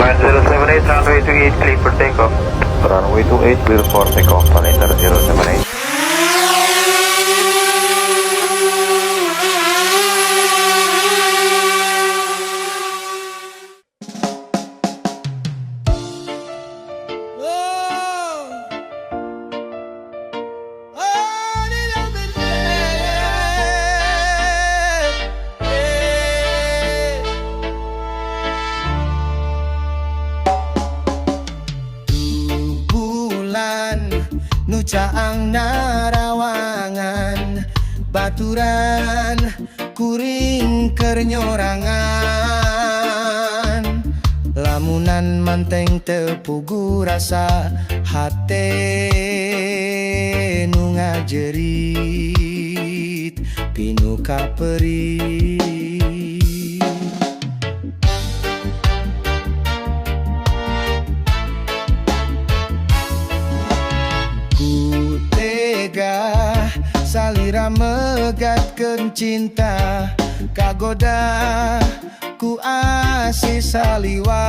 9078, runway 28, clear for takeoff. Runway 28, clear for takeoff, Palander nucaang narawangan baturan kuring kernyorangan. Lamunan manteng tepugu rasa hate nu ngajerit pinuka peri Salira megatkan cinta Kagoda ku asih saliwa.